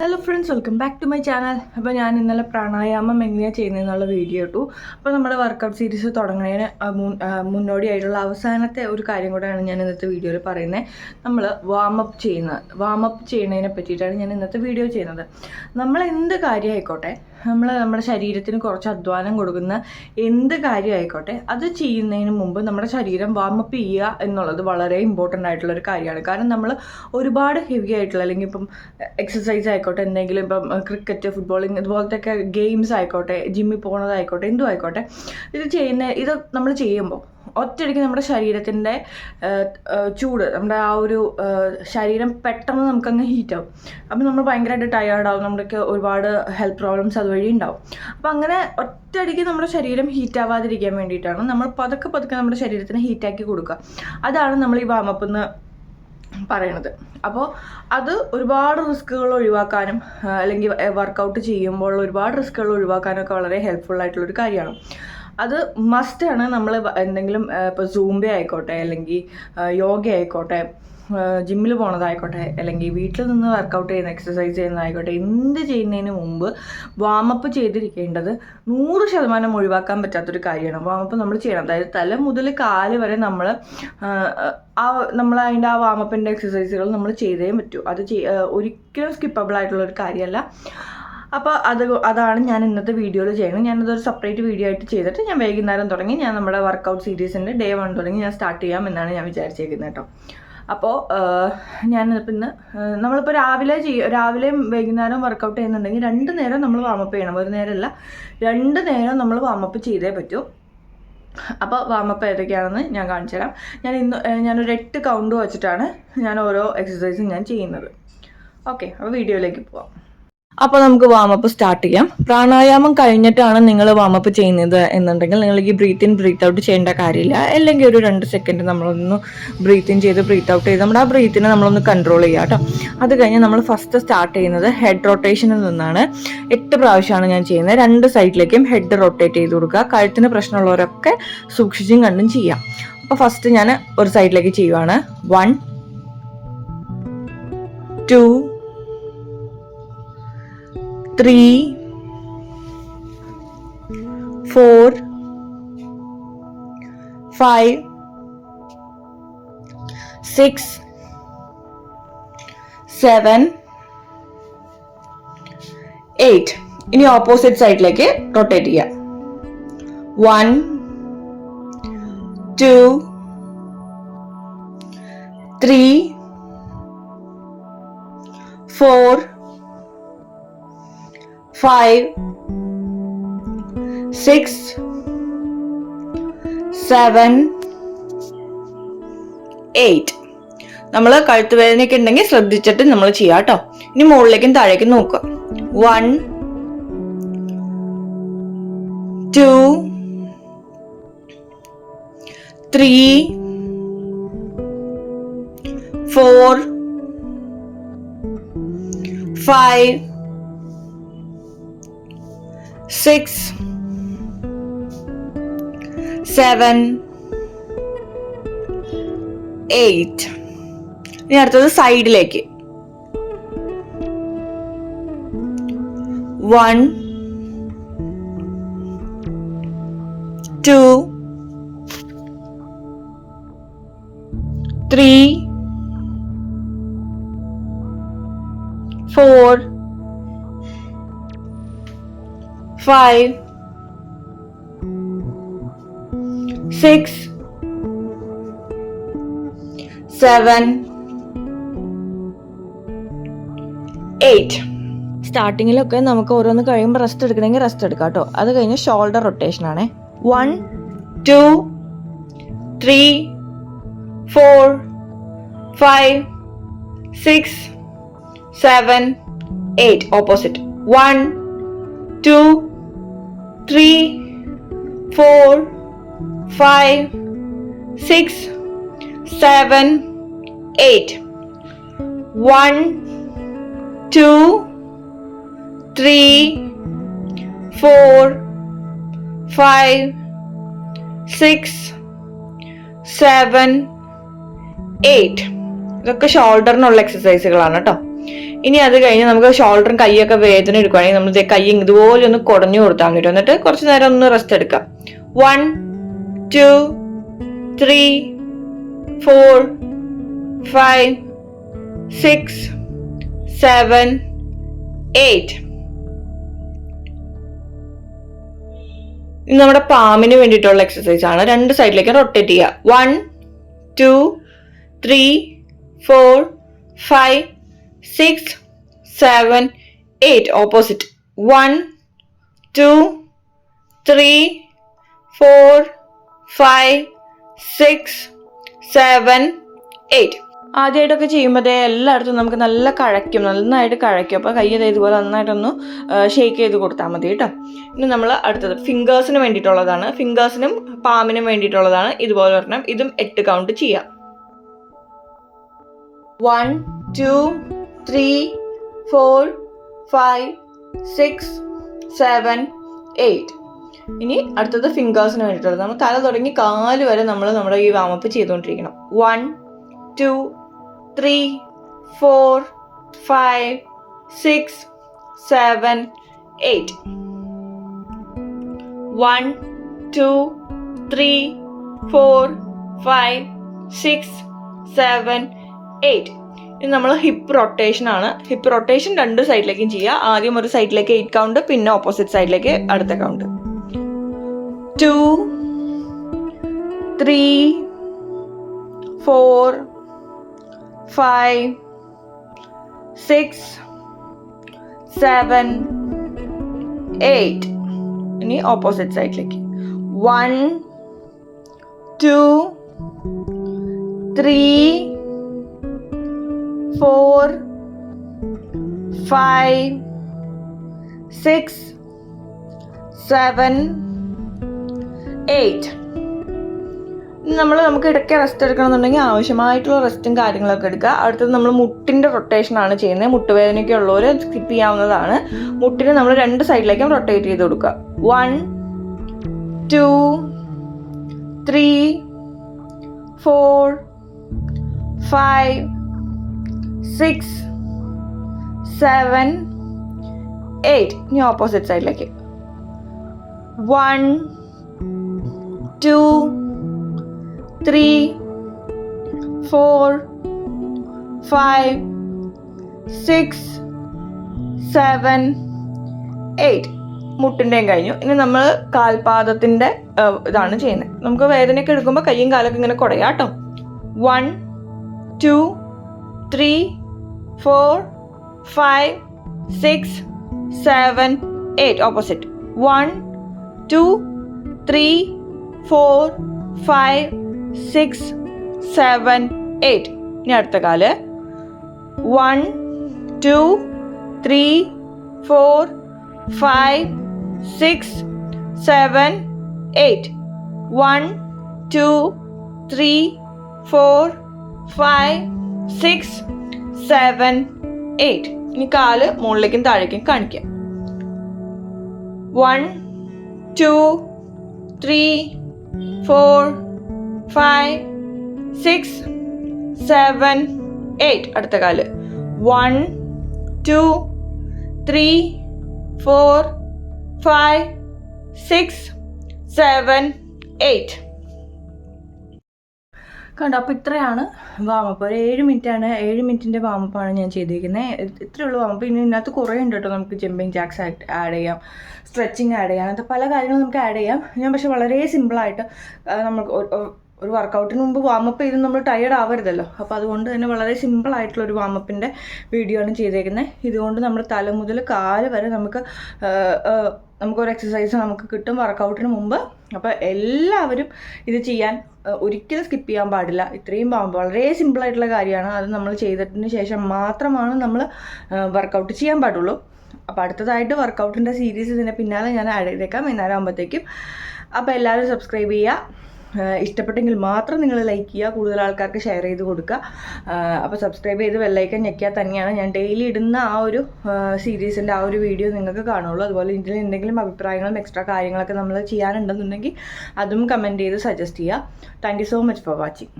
Hello friends welcome back to my channel അപ്പോൾ ഞാൻ ഇന്നലെ പ്രാണായാമം എങ്ങനെയാണ് ചെയ്യുന്നതെന്നുള്ള വീഡിയോ ഇട്ടു. അപ്പോൾ നമ്മുടെ വർക്കൗട്ട് സീരീസ് തുടങ്ങുന്നതിന് മുന്നോടിയായിട്ടുള്ള അവസാനത്തെ ഒരു കാര്യം കൂടെയാണ് ഞാൻ ഇന്നത്തെ വീഡിയോയിൽ പറയുന്നത് നമ്മൾ വാമപ്പ് ചെയ്യുന്നത് വാമപ്പ് ചെയ്യുന്നതിനെ പറ്റിയിട്ടാണ് ഞാൻ ഇന്നത്തെ വീഡിയോ ചെയ്യുന്നത്. നമ്മൾ എന്ത് കാര്യമായിക്കോട്ടെ നമ്മൾ നമ്മുടെ ശരീരത്തിന് കുറച്ച് അധ്വാനം കൊടുക്കുന്ന എന്ത് കാര്യമായിക്കോട്ടെ അത് ചെയ്യുന്നതിന് മുമ്പ് നമ്മുടെ ശരീരം വാമപ്പ് ചെയ്യുക എന്നുള്ളത് വളരെ ഇമ്പോർട്ടന്റ് ആയിട്ടുള്ള ഒരു കാര്യമാണ്. കാരണം നമ്മൾ ഒരുപാട് ഹെവി ആയിട്ടുള്ള അല്ലെങ്കിൽ ഇപ്പം എക്സസൈസ് ആയിക്കോട്ടെ എന്തെങ്കിലും ഇപ്പം ക്രിക്കറ്റ് ഫുട്ബോളിങ് ഇതുപോലത്തെ ഗെയിംസ് ആയിക്കോട്ടെ ജിമ്മിൽ പോകുന്നതായിക്കോട്ടെ എന്തും ആയിക്കോട്ടെ ഇത് ചെയ്യുന്ന ഇത് നമ്മൾ ചെയ്യുമ്പോൾ ഒറ്റയടിക്ക് നമ്മുടെ ശരീരത്തിന്റെ ചൂട് നമ്മുടെ ആ ഒരു ശരീരം പെട്ടെന്ന് നമുക്കങ്ങ് ഹീറ്റാവും അപ്പം നമ്മൾ ഭയങ്കരമായിട്ട് ടയേർഡാവും നമ്മുടെയൊക്കെ ഒരുപാട് ഹെൽത്ത് പ്രോബ്ലംസ് അതുവഴി ഉണ്ടാവും. അപ്പം അങ്ങനെ ഒറ്റയടിക്ക് നമ്മുടെ ശരീരം ഹീറ്റാവാതിരിക്കാൻ വേണ്ടിയിട്ടാണ് നമ്മൾ പതുക്കെ പതുക്കെ നമ്മുടെ ശരീരത്തിന് ഹീറ്റാക്കി കൊടുക്കുക. അതാണ് നമ്മൾ ഈ വാമപ്പ് എന്ന് പറയണത്. അപ്പോൾ അത് ഒരുപാട് റിസ്കുകൾ ഒഴിവാക്കാനും അല്ലെങ്കിൽ വർക്കൗട്ട് ചെയ്യുമ്പോൾ ഒരുപാട് റിസ്കുകൾ ഒഴിവാക്കാനും ഒക്കെ വളരെ ഹെൽപ്ഫുൾ ആയിട്ടുള്ളൊരു കാര്യമാണ്. അത് മസ്റ്റ് ആണ് നമ്മൾ എന്തെങ്കിലും ഇപ്പോൾ സൂംബ ആയിക്കോട്ടെ അല്ലെങ്കിൽ യോഗ ആയിക്കോട്ടെ ജിമ്മിൽ പോണതായിക്കോട്ടെ അല്ലെങ്കിൽ വീട്ടിൽ നിന്ന് വർക്കൗട്ട് ചെയ്യുന്ന എക്സസൈസ് ചെയ്യുന്നതായിക്കോട്ടെ എന്ത് ചെയ്യുന്നതിന് മുമ്പ് വാമപ്പ് ചെയ്തിരിക്കേണ്ടത് നൂറ് ശതമാനം ഒഴിവാക്കാൻ പറ്റാത്തൊരു കാര്യമാണ്. വാമപ്പ് നമ്മൾ ചെയ്യണം. അതായത് തല മുതൽ കാൽ വരെ നമ്മൾ ആ നമ്മൾ അതിന്റെ ആ വാമപ്പിന്റെ എക്സസൈസുകൾ നമ്മൾ ചെയ്തേ പറ്റൂ. അത് ഒരിക്കലും സ്കിപ്പബിൾ ആയിട്ടുള്ള ഒരു കാര്യമല്ല അപ്പോൾ അത് അതാണ് ഞാൻ ഇന്നത്തെ വീഡിയോയിൽ ചെയ്യുന്നത്. ഞാനതൊരു സെപ്പറേറ്റ് വീഡിയോ ആയിട്ട് ചെയ്തിട്ട് ഞാൻ വൈകുന്നേരം തുടങ്ങി. ഞാൻ നമ്മുടെ വർക്കൗട്ട് സീരീസിന്റെ ഡേ വൺ തുടങ്ങി. ഞാൻ സ്റ്റാർട്ട് ചെയ്യാം എന്നാണ് ഞാൻ വിചാരിച്ചേക്കുന്നത് കേട്ടോ. അപ്പോൾ ഞാനിപ്പോൾ ഇന്ന് നമ്മളിപ്പോൾ രാവിലെ ചെയ്യ രാവിലെയും വൈകുന്നേരം വർക്കൗട്ട് ചെയ്യുന്നുണ്ടെങ്കിൽ രണ്ട് നേരം നമ്മൾ വാമപ്പ് ചെയ്യണം. ഒരു നേരമല്ല രണ്ട് നേരം നമ്മൾ വാമപ്പ് ചെയ്തേ പറ്റൂ. അപ്പോൾ വാമപ്പ് ഏതൊക്കെയാണെന്ന് ഞാൻ കാണിച്ചു തരാം. ഞാൻ ഇന്ന് ഞാനൊരു എട്ട് കൗണ്ട് വെച്ചിട്ടാണ് ഞാൻ ഓരോ എക്സസൈസും ഞാൻ ചെയ്യുന്നത്. ഓക്കെ അപ്പോൾ വീഡിയോയിലേക്ക് പോവാം. അപ്പോൾ നമുക്ക് വാമപ്പ് സ്റ്റാർട്ട് ചെയ്യാം. പ്രാണായാമം കഴിഞ്ഞിട്ടാണ് നിങ്ങൾ വാമപ്പ് ചെയ്യുന്നത് എന്നുണ്ടെങ്കിൽ നിങ്ങൾ ഈ ബ്രീത്ത് ഇൻ ബ്രീത്ത് ഔട്ട് ചെയ്യേണ്ട കാര്യമില്ല. അല്ലെങ്കിൽ ഒരു രണ്ട് സെക്കൻഡ് നമ്മളൊന്ന് ബ്രീത്ത് ഇൻ ചെയ്ത് ബ്രീത്ത് ഔട്ട് ചെയ്ത് നമ്മുടെ ആ ബ്രീത്തിനെ നമ്മളൊന്ന് കൺട്രോൾ ചെയ്യുക കേട്ടോ. അത് കഴിഞ്ഞ് നമ്മൾ ഫസ്റ്റ് സ്റ്റാർട്ട് ചെയ്യുന്നത് ഹെഡ് റൊട്ടേഷനിൽ നിന്നാണ്. എട്ട് പ്രാവശ്യമാണ് ഞാൻ ചെയ്യുന്നത്. രണ്ട് സൈഡിലേക്കും ഹെഡ് റൊട്ടേറ്റ് ചെയ്ത് കൊടുക്കുക. കഴുത്തിന് പ്രശ്നമുള്ളവരൊക്കെ സൂക്ഷിച്ചും കണ്ടും ചെയ്യാം. അപ്പോൾ ഫസ്റ്റ് ഞാൻ ഒരു സൈഡിലേക്ക് ചെയ്യുവാണ്. One two three, four, five, six, seven, eight ഇനി ഓപ്പോസിറ്റ് സൈഡിലേക്ക് റൊട്ടേറ്റ് ചെയ്യാം. One two three four five, six, seven, eight. നമ്മൾ കഴുത്ത് വേദനയൊക്കെ ഉണ്ടെങ്കിൽ ശ്രദ്ധിച്ചിട്ട് നമ്മൾ ചെയ്യാം കേട്ടോ ഇനി മുകളിലേക്കും താഴേക്കും നോക്കുക one two three four five six, seven, eight. ഇനി അടുത്തത് സൈഡിലേക്ക് one two three four five, six, seven, eight. സ്റ്റാർട്ടിങ്ങിലൊക്കെ നമുക്ക് ഓരോന്ന് കഴിയുമ്പോൾ റെസ്റ്റ് എടുക്കണമെങ്കിൽ റെസ്റ്റ് എടുക്കാം കേട്ടോ. അത് കഴിഞ്ഞ് ഷോൾഡർ റൊട്ടേഷൻ ആണ്. One two three four five six seven eight. Opposite. One two, three, four, five, six, seven, eight. One, two, three, four, five, six, seven, eight ഇതൊക്കെ ഷോൾഡറിനുള്ള എക്സസൈസുകളാണ് കേട്ടോ ഇനി അത് കഴിഞ്ഞ് നമുക്ക് ഷോൾഡറും കൈയൊക്കെ വേദന എടുക്കുകയാണെങ്കിൽ നമ്മൾ കൈ ഇതുപോലെ ഒന്ന് കുടഞ്ഞു കൊടുത്താൽ മതി എന്നിട്ട് കുറച്ച് നേരം ഒന്ന് റെസ്റ്റ് എടുക്കാം one two three four five six seven eight നമ്മുടെ പാമ്പിന് വേണ്ടിയിട്ടുള്ള എക്സസൈസ് ആണ്. രണ്ട് സൈഡിലേക്ക് റൊട്ടേറ്റ് ചെയ്യുക. One two three four five six seven eight opposite. One two three four five six seven eight. ആദ്യമായിട്ടൊക്കെ ചെയ്യുമ്പോൾ എല്ലായിടത്തും നമുക്ക് നല്ല കഴയ്ക്കും നന്നായിട്ട് കഴയ്ക്കും. അപ്പോൾ കൈ ഇതുപോലെ നന്നായിട്ടൊന്ന് ഷേക്ക് ചെയ്ത് കൊടുത്താൽ മതി കേട്ടോ. ഇനി നമ്മൾ അടുത്തത് ഫിംഗേഴ്സിന് വേണ്ടിയിട്ടുള്ളതാണ്. ഫിംഗേഴ്സിനും പാമിനും വേണ്ടിയിട്ടുള്ളതാണ് ഇതുപോലെ ഒരെണ്ണം. ഇതും എട്ട് കൗണ്ട് ചെയ്യാം. One two three four five six seven eight ഇനി അടുത്തത് ഫിംഗേഴ്സിന് വേണ്ടിയിട്ടുള്ളത്. നമ്മൾ തല തുടങ്ങി കാൽ വരെ നമ്മൾ നമ്മുടെ ഈ വാമപ്പ് ചെയ്തുകൊണ്ടിരിക്കണം. One two three four five six seven eight one two three four five six seven eight ഇത് നമ്മൾ ഹിപ്പ് റൊട്ടേഷൻ ആണ്. ഹിപ്പ് റൊട്ടേഷൻ രണ്ട് സൈഡിലേക്കും ചെയ്യുക ആദ്യം ഒരു സൈഡിലേക്ക് എയ്റ്റ് കൗണ്ട് പിന്നെ ഓപ്പോസിറ്റ് സൈഡിലേക്ക് അടുത്ത count two three four five six seven eight ഇനി ഓപ്പോസിറ്റ് സൈഡിലേക്ക് one two three four five six seven eight നമ്മൾ നമുക്ക് ഇടയ്ക്ക് റെസ്റ്റ് എടുക്കണമെന്നുണ്ടെങ്കിൽ ആവശ്യമായിട്ടുള്ള റെസ്റ്റും കാര്യങ്ങളൊക്കെ എടുക്കുക. അടുത്തത് നമ്മൾ മുട്ടിന്റെ റൊട്ടേഷനാണ് ചെയ്യുന്നത്. മുട്ടുവേദനയൊക്കെ ഉള്ളവർ സ്കിപ്പ് ചെയ്യാവുന്നതാണ്. മുട്ടിനെ നമ്മൾ രണ്ട് സൈഡിലേക്കും റൊട്ടേറ്റ് ചെയ്ത് കൊടുക്കുക. One two three four five six seven eight. ഇനി ഓപ്പോസിറ്റ് സൈഡിലേക്ക്. One two three four five six seven eight. മുട്ടിന്റെയും കഴിഞ്ഞു. ഇനി നമ്മൾ കാൽപാദത്തിന്റെ ഇതാണ് ചെയ്യുന്നത്. നമുക്ക് വേദനയൊക്കെ എടുക്കുമ്പോൾ കയ്യും കാലൊക്കെ ഇങ്ങനെ കുടയാം കേട്ടോ one two three four five six seven eight opposite one two three four five six seven eight ഇനി അടുത്ത കാൽ. One two three four five six seven eight one two three four five six seven eight ഇനി കാൽ മുകളിലേക്കും താഴേക്കും കാണിക്കാം. One two three four five six seven eight അടുത്ത കാൽ. One two three four five six seven eight കണ്ടോ അപ്പോൾ ഇത്രയാണ് വാമപ്പ് ഒരു ഏഴ് മിനിറ്റാണ് ഏഴ് മിനിറ്റിന്റെ വാമപ്പാണ് ഞാൻ ചെയ്തിരിക്കുന്നത് ഇത്രയേ ഉള്ളൂ വാമപ്പ് ഇനി ഇതിനകത്ത് കുറേ ഉണ്ട് കേട്ടോ നമുക്ക് ജമ്പിങ് ജാക്സ് ആഡ് ചെയ്യാം സ്ട്രെച്ചിങ് ആഡ് ചെയ്യാം അങ്ങനത്തെ പല കാര്യങ്ങളും നമുക്ക് ആഡ് ചെയ്യാം. ഞാൻ പക്ഷേ വളരെ സിമ്പിളായിട്ട് നമുക്ക് ഒരു വർക്കൗട്ടിന് മുമ്പ് വാമപ്പ് ചെയ്ത് നമ്മൾ ടയേർഡ് ആവരുതല്ലോ. അപ്പോൾ അതുകൊണ്ട് തന്നെ വളരെ സിമ്പിൾ ആയിട്ടുള്ള ഒരു വാമപ്പിന്റെ വീഡിയോ ആണ് ചെയ്തേക്കുന്നത് ഇതുകൊണ്ട് നമ്മൾ തല മുതൽ കാൽ വരെ നമുക്ക് നമുക്കൊരു എക്സസൈസ് നമുക്ക് കിട്ടും വർക്കൗട്ടിന് മുമ്പ്. അപ്പോൾ എല്ലാവരും ഇത് ചെയ്യാൻ ഒരിക്കലും സ്കിപ്പ് ചെയ്യാൻ പാടില്ല. ഇത്രയും വളരെ സിമ്പിൾ ആയിട്ടുള്ള കാര്യമാണ്. അത് നമ്മൾ ചെയ്തതിന് ശേഷം മാത്രമാണ് നമ്മൾ വർക്കൗട്ട് ചെയ്യാൻ പാടുള്ളൂ. അപ്പോൾ അടുത്തതായിട്ട് വർക്കൗട്ടിന്റെ സീരീസ് ഇതിന്റെ പിന്നാലെ ഞാൻ ആഡ് ചെയ്തേക്കാം. വൈകുന്നേരം ആകുമ്പോഴത്തേക്കും അപ്പോൾ എല്ലാവരും സബ്സ്ക്രൈബ് ചെയ്യുക. ഇഷ്ടപ്പെട്ടെങ്കിൽ മാത്രം നിങ്ങൾ ലൈക്ക് ചെയ്യുക കൂടുതൽ ആൾക്കാർക്ക് ഷെയർ ചെയ്ത് കൊടുക്കുക. അപ്പോൾ സബ്സ്ക്രൈബ് ചെയ്ത് വെല്ലൈക്കൻ ഞെക്കിയാൽ തന്നെയാണ് ഞാൻ ഡെയിലി ഇടുന്ന ആ ഒരു സീരീസിന്റെ ആ ഒരു വീഡിയോ നിങ്ങൾക്ക് കാണുള്ളൂ. അതുപോലെ ഇതിൽ എന്തെങ്കിലും അഭിപ്രായങ്ങളും എക്സ്ട്രാ കാര്യങ്ങളൊക്കെ നമ്മൾ ചെയ്യാനുണ്ടെന്നുണ്ടെങ്കിൽ അതും കമന്റ് ചെയ്ത് സജസ്റ്റ് ചെയ്യുക. Thank so much for watching